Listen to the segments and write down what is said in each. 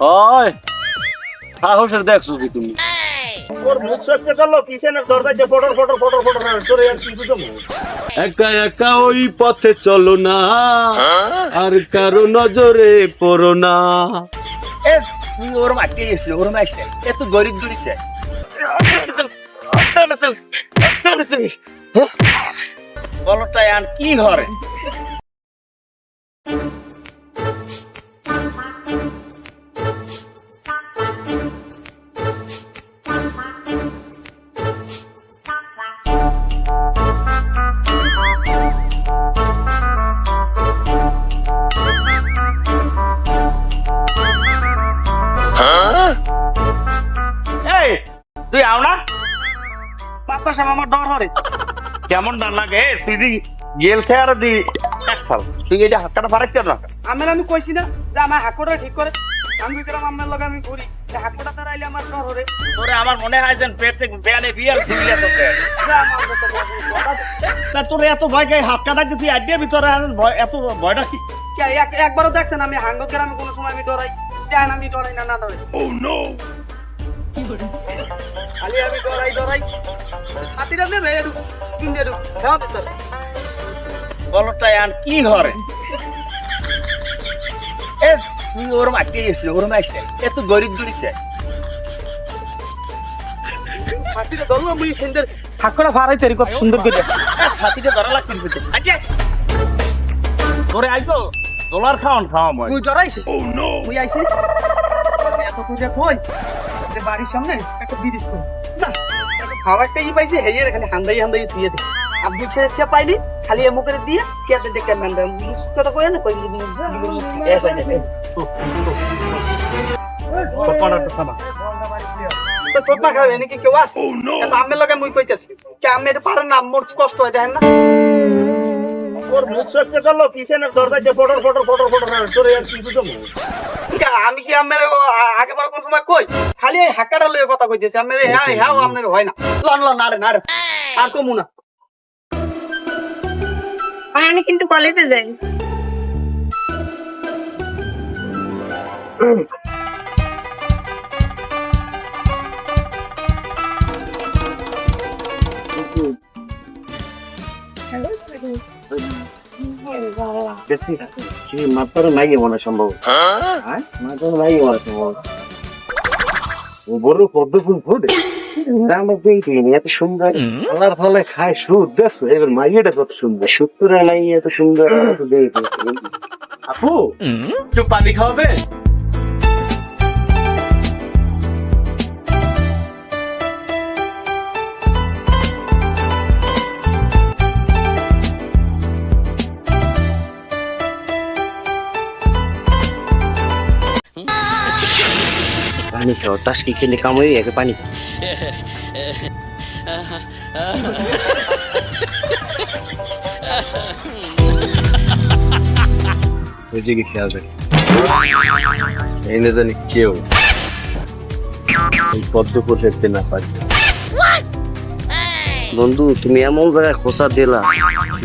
ওই সাহসের দেখছ কি তুমি। ওর মুখ করল কিসেনের যে ফটোর তোর আর কি একা একা ওই পথে চলো না আর কারও নজরে পড়ো না। এ তুই ওর মাটি ওর গরিব আর কি ঘরে কেমন ডার লাগে? তুই দি জেল খেয়ে আর দি এক ফাল তুই এটা হাতটা ফারাইতে না? আমার আমি কইছি না যে আমার হাকটা ঠিক করে। আমি কিরম আমার লগে আমি ঘুরি। হাকটা তার আইলে আমার ডর হরে। তোরে আমার মনে হয় যেন পেট থেকে বেয়ানে বিয়াল দিলে তোকে তা তোর এত ভয় কে? হাত কাটা তুই আড্ডিয়ে ভিতরে এত ভয়টা কি একবারও দেখছেন আমি হাঙ্গ আমি কোনো সময় আমি ডরাই। জান আমি ডরাই না না ডরাই। ও নো খালি আমি ডরাই ডরাই ছাতিটা নেবে এরকম কিনতে এরকম যাও ভিতরে। বলটাই আর কি ঘরে এ তুই ওর মাটি এসলে ওর মাসলে এত গরিব দরিদ্র ছাতিটা ধরলো মুই সুন্দর হাকটা ফারাই তেরি কত সুন্দর করে। ছাতিতে ধরা লাগতে আচ্ছা। তোরে আইতো ডলার খাওয়ান খাওয়া মই মুই ডরাইছি ও নো মুই আইছি। এত খুঁজে কই? যে বাড়ির সামনে একটা বিরিশ কর না একটা ই পাইছে হেয়ে এখানে হান্দাই হান্দাই তুই দে আব্দুল সে ইচ্ছা পাইলি খালি এমন করে দিয়ে কেটে দেখে ম্যান্ডা কথা কই না কই এ কই দে কপাড়াটা থামা তো তোর না খাবে নাকি কেউ আছে? কিন্তু আমের লগে মুই কইতাছি। কে আমের পারেন না মোর কষ্ট হয় দেখেন না? ওর মুখ সত্যি করল কিসেনের দরকার? যে ফটোর ফটো ফটো ফটো তোর আর কি বুঝো আমি কি আমের আগে বার কোন সময় কই? খালি এই হাক্কাটা লয়ে কথা কইতেছি আমের হ্যাঁ হ্যাঁ আমের হয় না। লন লন না রে না রে আর কমু না। আমি কিন্তু কলেজে যাই। মাত্র নাই মনে সম্ভব? মাত্র নাই মনে সম্ভব। বড় পদ্ম ফুল ফুটে আমরা পেয়েছিনি এত সুন্দর। আল্লাহর ফলে খায় সুদ দেখছ? এবার মাইয়াটা কত সুন্দর। সত্তরে নাই এত সুন্দর। আপু একটু পানি খাওয়াবে খাও ওইদিকে খেয়াল রাখি। এনে জানি কেউ এই পদ্ম করতে না পারি বন্ধু তুমি এমন জায়গায় খোসা দিলা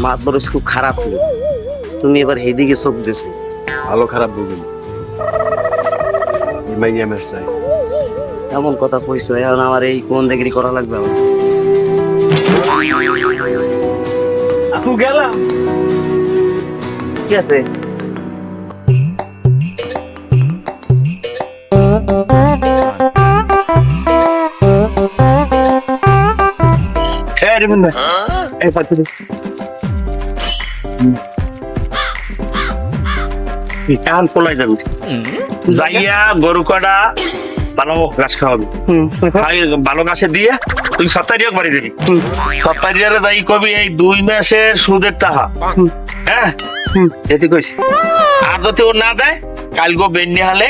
মাত বরস খুব খারাপ হলো। তুমি এবার এইদিকে চোখ দিছো। ভালো খারাপ বুঝুন মাইয়া মের চাই। এমন কথা কইছো এখন আমার এই কোন দেগরি করা লাগবে আমার? আপু গেলাম। ঠিক আছে? এই রিমন এই পাচ্ছি কান পোলাই যাবি। যাইয়া গরু কাটা ভালো ঘাস খাওয়াবি। ভালো ঘাসে দিয়ে তুই সত্তারিয়া বাড়ি দিবি। সত্তারিয়ারে যাই কবি এই দুই মাসের সুদের টাকা। হ্যাঁ? এতে কইছি আর যদি ও না দেয় কাল গো বেন্নি হালে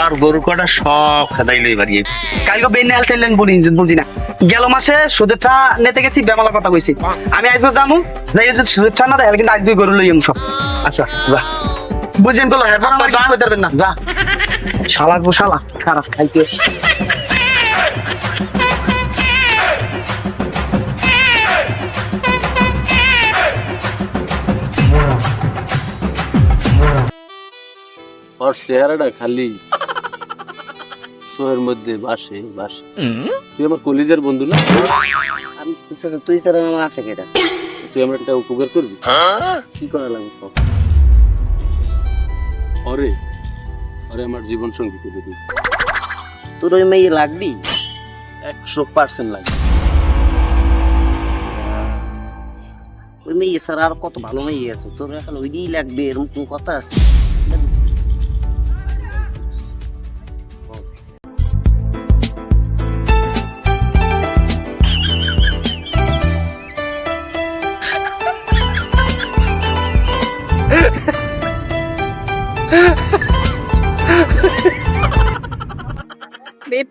আর গরু কাটা সব খেদাইলই বাড়িয়ে কালকে বেনে হালতেলেন বলি বুঝি না। গেল মাসে সুদেরটা নেতে গেছি বেমালা কথা কইছি। আমি আইসো যামু যাই যদি সুদেরটা না দেয় কিন্তু আজ দুই গরু লইম সব। আচ্ছা যা। বুঝেন তো হেডফোন আমার কিছু কইতে পারবেন না। যা। শালা গো শালা। খারাপ খাইতে ওর চেহারাটা খালি শোয়ের মধ্যে বাসে বাসে। তুই আমার কলিজার বন্ধু না? আমি তুই স্যার আমার আছে কেটা তুই আমার একটা উপকার করবি? কি করা লাগবে? অরে অরে আমার জীবন সঙ্গীকে দিবি। তোর ওই মেয়ে লাগবি? একশো পার্সেন্ট লাগবে। ওই মেয়ে স্যার আর কত ভালো মেয়ে আছে? তোর এখন ওই লাগবে এরকম কথা আছে।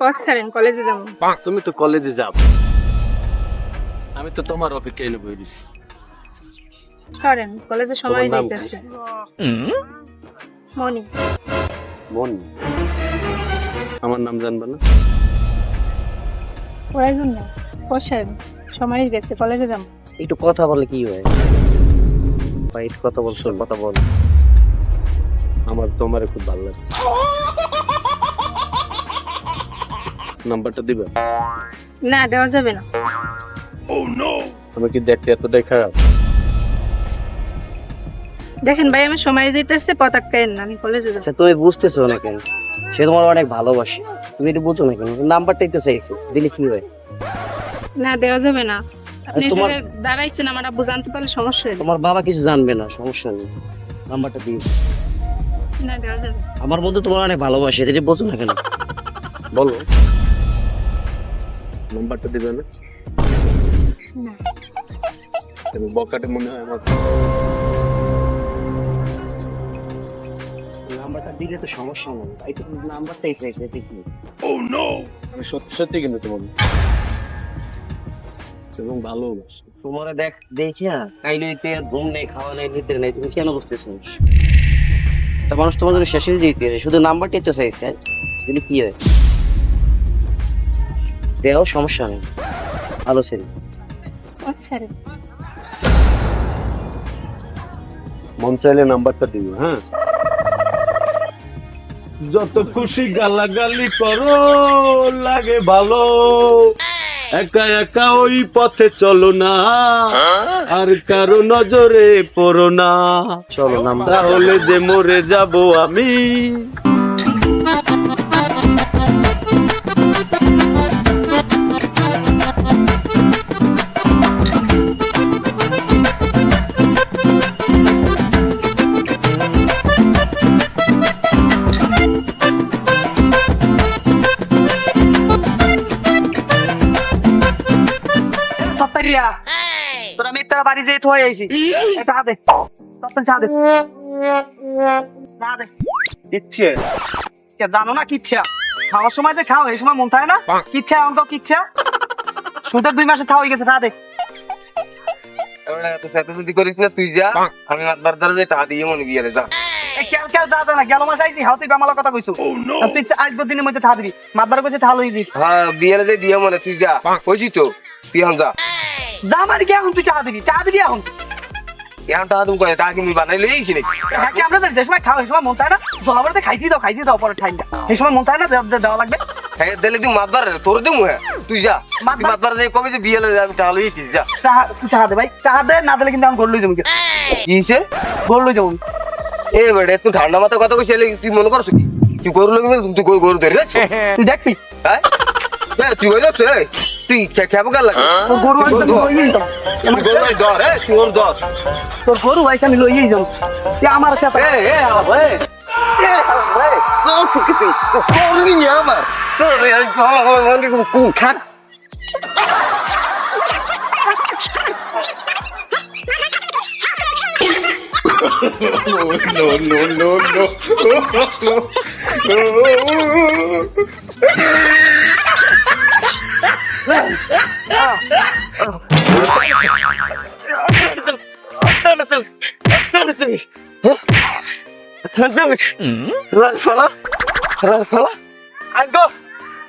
পথ ছাড়েন কলেজে যাব। তুমি তো কলেজে যাও আমি তো তোমার অপেক্ষায় বই দিছি সরেন কলেজে সময়? দিতেছে মনি। মন? আমার নাম জানবা না? প্রয়োজন নেই পথ সময় গেছে কলেজে যাব। একটু কথা বলে কি হয়? ভাই একটু কথা বলছো কথা বল। আমার তোমারে খুব ভালো লাগছে। নাম্বারটা দিবে? না দেওয়া যাবে না। আমি কি দেখতে এতটাই খারাপ দেখেন ভাই আমার সময় যেতেছে আটকায়েন না আমি কলেজে যাব। আচ্ছা তুমি বুঝতেছো না কেন? সে তোমার অনেক ভালোবাসে। তুমি একটু বুঝো না কেন? নাম্বারটাই তো চাইছে। দিলে কি হয়? না দেওয়া যাবে না। আপনি তোমার- দাঁড়াইছেন আমার আব্বু জানতে পারলে সমস্যা তোমার বাবা কিছু জানবে না সমস্যা নেই। নাম্বারটা দিও। না দেওয়া যাবে আমার বন্ধু তোমার অনেক ভালোবাসে এটা বোঝো না কেন? বলো। নাম্বারটা দিবে না? না। তুমি বকাটে মনে হয় আমার নাম্বারটা দিলে তো সমস্যা নেই তাই তো নাম্বারটাই চাইছে কি আমি সত্যি সত্যি কিন্তু তোমার এবং ভালোবাসি। তোমার দেখ দেখিয়া ঘুম নেই খাওয়া নেই নিতে নেই তুমি কেন বুঝতেছো? তা মানুষ তোমার জন্য শেষে যেতে শুধু নাম্বারটাই তো চাইছে কি হয়? দেও সমস্যা নেই। ভালো ছেলে। পথ ছাড়েন মন চাইলে নাম্বারটা দিও হ্যাঁ? যত খুশি গালাগালি করো লাগে ভালো। একা একা ওই পথে চলো না আর কারও নজরে পড়ো না। চলো নাম্বার। তাহলে যে মরে যাব আমি। বাড়ি যেয়ে থয়ে আইছি। এটা দে। সত্তর চা দে। দে। ইচ্ছে কে জানো না কিচ্ছা? খাওয়ার সময় যে খাও এই সময় মন থাকে না? কিচ্ছা তো কিচ্ছা? সুদের দুই মাসে খাওয়া হয়ে গেছে তা দে। তুই যদি করিস না তুই যা আমি মাতবার দ্বারা যে টাকা দিয়ে মনে গিয়ে যা কেল কেল যা যা না গেল মাস আইছি হাও তুই বেমালা কথা কইছো। আর তুই আসব দিনের মধ্যে থা দিবি। মাতবার কইছে থা লই দিবি হ্যাঁ বিয়ে যে দিয়ে মনে তুই যা। কইছি তো। তুই যা। যা মানে কি এখন তুই চা দিবি? চা দিবি এখন? এখন টাকা তুমি কয় টাকা মুই বানাই লইছি নাকি? হ্যাঁ কি আমরা যে সময় খাও এই সময় মন না? জলাবাড়িতে খাইতে দাও খাইতে দাও পরে ঠাইটা এই সময় মন না দে- দে- দেওয়া লাগবে? হ্যাঁ দিলে তুই মাতবার তোর দিমু হ্যাঁ। তুই যা। মাতবার- যে কবে যে বিয়ে লই আমি টাকা যা। তুই চাহা দে ভাই চাহা দে না দিলে কিন্তু আমি গোল লই যাব কি হইছে? গোল লই যাব। এ বেড়ে তুই ঠান্ডা মাথা কথা কইছিস তুই মনে করছ কি? তুই গরু লগি তুই গরু ধরে তুই দেখবি? হ্যাঁ? তুই ওই যাচ্ছ তুই খেয়াবো কার লাগে। তোর গরু গরু ধর এ তুই ওর ধর। তোর গরু আইসা আমি লইয়েই যাব আমার সাথে এ এ আলা এ এ আলা এ তোর কি তুই করবি না আমার। তোর এই ভালো ভালো মানে কোন খাট রাজ ফালা রাজ ফালা আজগো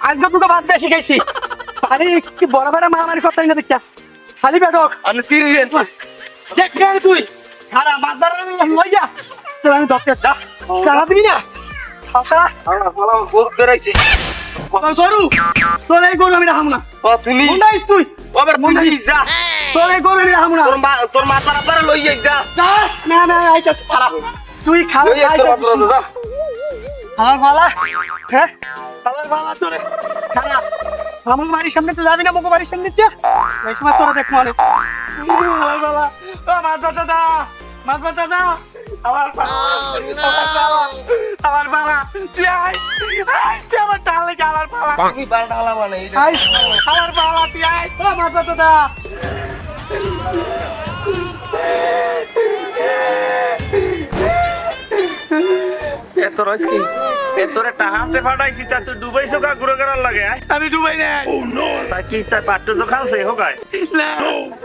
আজগো তোকে বাদ দিয়ে শিখাইছি পানি কি বড় বড় মারামারি করতে না দেখিয়া খালি বেডক আমি সিরিয়াস দেখ তুই খারা মাছ ধরার লই যা তোর আমি দপ্তর যা চালা দিবি না পাখা বহুত বেড়াইছে গরু তোর এই গরু আমি রাখব না ও তুমি মুন্ডাইস তুই আবার তুই যা তোর এই গরু আমি রাখব না তোর মা তোর লই যাই যা যা, না না আইতাস পালা তুই খাও তোর পালা হ্যাঁ খালার পালা তোরে খালা আমার বাড়ির সামনে তো যাবি না মোকে বাড়ির সামনে যা এই সময় তোরা দেখ মানে মাছ দাদা মাছ দাদা আমার পালা আমার পালা আমার পালা তুই আয় আয়, তুই আমার টালে খালার পালা তুমি বারোটা হালা মানে আয় খালার পালা তুই আয়। ও দা দাদা। এত রস কি? এতরে টাহাতে ফাটাইছি তা তুই ডুবাইছো কা ঘুরে করার লাগে আমি ডুবাই না তাই কি তাই পাট্ট তো খালছে হোকায় না।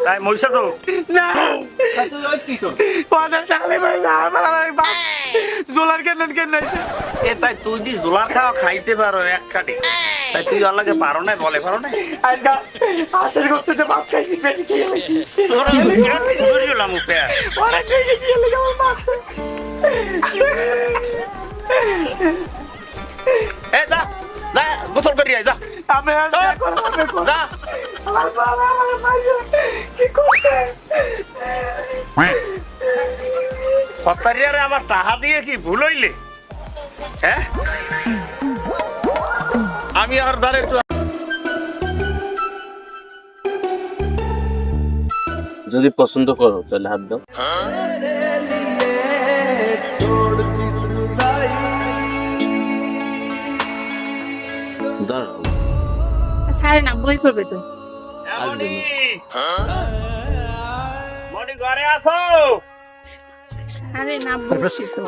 তাই মইসা তো? না। জোলার কেন কেন এ তাই তুই দি জোলার খাওয়া খাইতে পারো এক কাটি তাই তুই আর লাগে পারো না বলে পারো না হাতের করতে খাইছি খেয়ে গেছি তোরা অনেক খেয়ে গেছি এ যা যা গোসল করি যা। আমি যা। আমার বাবা আমার মাইয়া কি করতে সত্তারিয়ারে আমার টাহা দিয়ে কি ভুল হইলে? হ্যাঁ? আমি আর দ্বারে যদি পছন্দ করো তাহলে হাত দাও। দাঁড়াও। সাড়ে না বই পড়বে তো? মনি মনি ঘরে আসো। সাড়ে না বলছি তো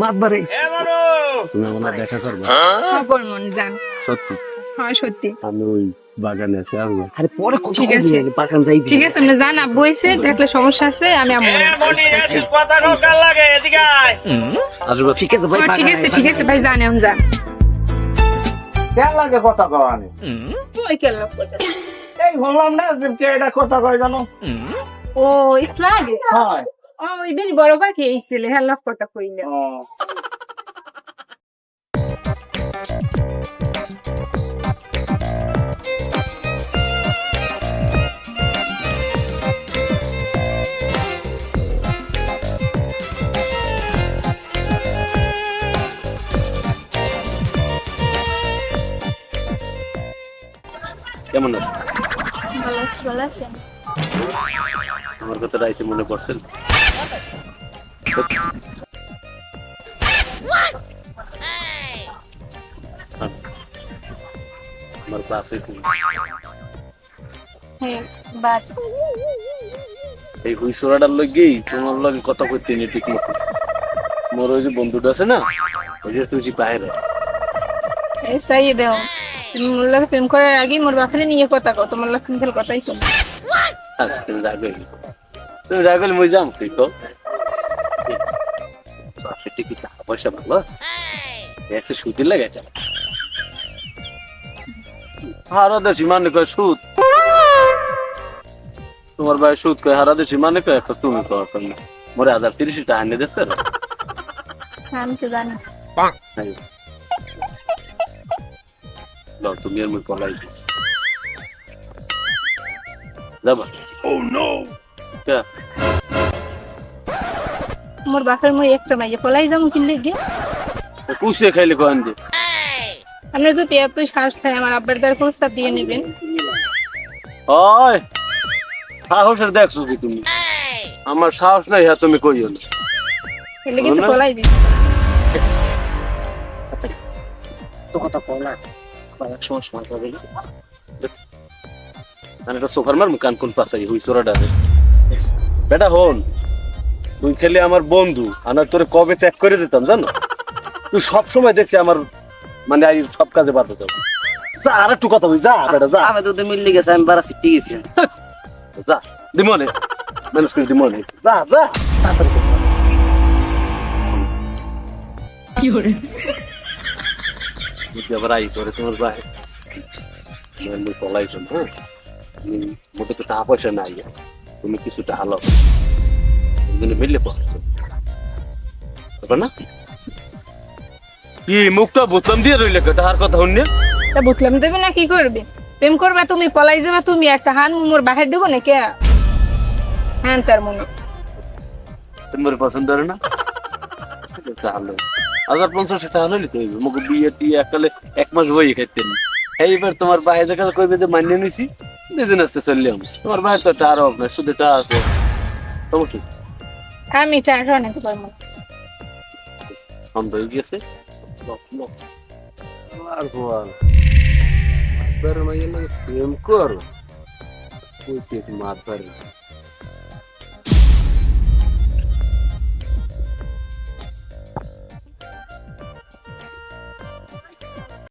মাত বাড়াইছে তুমি আমার দেখা করবে? খবর মন জান সত্যি? হয় সত্যি। আমি ওই বাগানে আছি আসব আরে পরে কত ঠিক আছে। বাগান যাইবি ঠিক আছে আপনি জান আব্বু হইছে দেখলে সমস্যা আছে আমি আমু এ এসে কথা কার লাগে? এদিকে আয়। আসব। ঠিক আছে ভাই ঠিক আছে ঠিক আছে ভাই জান এখন যান। কেন লাগে কথা কওয়ানি? ওই কেন? এই বললাম না যে এটা কথা কয় জানো? ও ইসলাগে হয়। ও ওই বেরি বড় বার কে এইছিলে হেল্লা ফটা কইলে কেমন আছো? ভালো আছি ভালো আছেন? আমার কথা রাইতে মনে পড়ছে। আমার বাপে তুমি। হ্যাঁ বাট এই হুইসোরাটার লগেই তোমার লগে কথা কইতে নি ঠিক মতো মোর ওই যে বন্ধুটা আছে না ওই যে তুই বাইরে এই সাই দেও তুমি মোর লাগে প্রেম করার আগে মোর বাপরে নিয়ে কথা কও তোমার লাগে কিন্তু কথাই শুন তুমি রাগে তুমি রাগে মই যাম তুই তো বাপের টিকি টাকা পয়সা ভালো? একশো সুদিন মানে কয় সুদ? তোমার ভাই সুদ কয় মানে কয় একটা তুমি কয় তুমি মোরে হাজার তিরিশ টাকা এনে দেখতে আমি তো জানি। হ্যাঁ। লও তুমি আর মুই পলাই যাবা? ও নো মোর বাপের মই একটা মাইয়ে পলাই যাব কিনলে গিয়ে কুসে খাইলে কয়েন দে? আপনার যদি এতই সাহস থাকে আমার আব্বার দ্বার প্রস্তাব দিয়ে নেবেন। ওই সাহসের দেখছ কি তুমি? আমার সাহস নাই হ্যাঁ তুমি কইও না। এলে কিন্তু। পলাই দিন তো কথা বলা এক সময় সময় পাবে আমি একটা সোফার মার কান কোন পাশাই হুই সোরাডারে বেটা হন তুই খেলে আমার বন্ধু আনার তোরে কবে ত্যাগ করে দিতাম জানো? তুই সব সময় দেখছি আমার মানে এই সব কাজে বাধ্য যাব যা আর একটু কথা বলি যা বেটা যা। আমি তো মিললে গেছে আমি বারা সিটি গেছি যা দিমনে ম্যানেজ করে দিমনে যা যা। বুঝি আবার আই করে তোমার ভাই। আমি পলাইছো হ্যাঁ? মোটে তো টাকা পয়সা নাই তুমি কিছু টাকা লো তুমি মিললে পড়ছো না? কি মুখটা বুতলাম দিয়ে রইলে তাহার কথা শুনলে তা বুঝলাম দেবে না কি করবে? প্রেম করবে তুমি পলাই যাবে তুমি একটা হান মোর বাহির দেবো না কে? হ্যাঁ তার মনে। তোমার পছন্দ হয় না? তাহলে হাজার পঞ্চাশ টাকা হলে তো হইবে। মুখ বিয়ে টিয়ে একালে এক মাস বই খাইতেন এইবার তোমার বাইরে জায়গা কইবে যে মান্য নিছি দুদিন আসতে চললাম তোমার বাইরে তো একটা আরও আপনার শুধু টা আছে। অবশ্যই আমি টাকা নিতে পারব। সন্দেহ হয়ে গেছে? আর বল। মাতবার মাইয়ের লাগে প্রেম কর। কইতে মাতবার